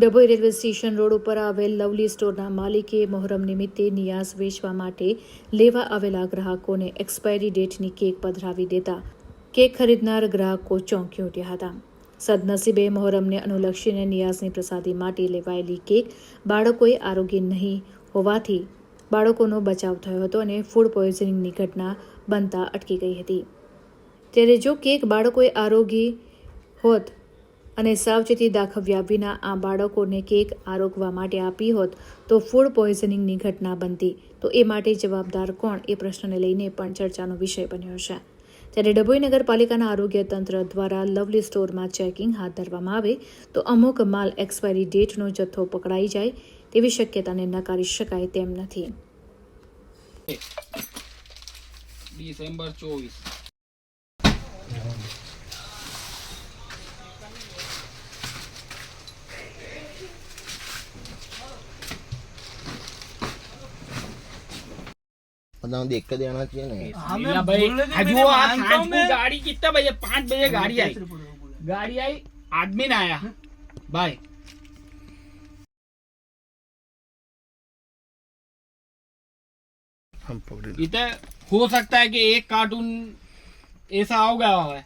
Dabhoi railway station road ઉપર આવેલ lovely સ્ટોરના માલિકે મોહરમ નિમિત્તે નિયાસ વેચવા માટે લેવા આવેલા ગ્રાહકોને એક્સપાયરી ડેટની કેક પધરાવી દેતા કેક ખરીદનાર ગ્રાહકો ચોંકી ઉઠ્યા હતા. સદનસીબે મોહરમને અનુલક્ષીને નિયાસની પ્રસાદી માટે લેવાયેલી કેક બાળકોએ આરોગ્ય નહીં હોવાથી બાળકોનો બચાવ થયો હતો અને ફૂડ પોઈઝનિંગની ઘટના બનતા અટકી ગઈ હતી. ત્યારે જો કેક બાળકોએ આરોગી હોત અને સાવચેતી દાખવ્યા વિના આ બાળકોને કેક આરોગવા માટે આપી હોત તો ફૂડ પોઈઝનિંગની ઘટના બનતી. તો એ માટે જવાબદાર કોણ એ પ્રશ્નને લઈને પણ ચર્ચાનો વિષય બન્યો છે. ત્યારે ડભોઈ નગરપાલિકાના આરોગ્ય તંત્ર દ્વારા લવલી સ્ટોરમાં ચેકિંગ હાથ ધરવામાં આવે તો અમુક માલ એક્સપાયરી ડેટનો જથ્થો પકડાઈ જાય તેવી શક્યતાને નકારી શકાય તેમ નથી. ડિસેમ્બર ચોવીસ. मतलब देख के देना चाहिए ना। हमें भाई वो आज गाड़ी कितना बजे पाँच बजे गाड़ी आई? गाड़ी आई आदमी ना आया। बाय। हम पकड़े इधर हो सकता है कि एक कार्टून ऐसा हो गया है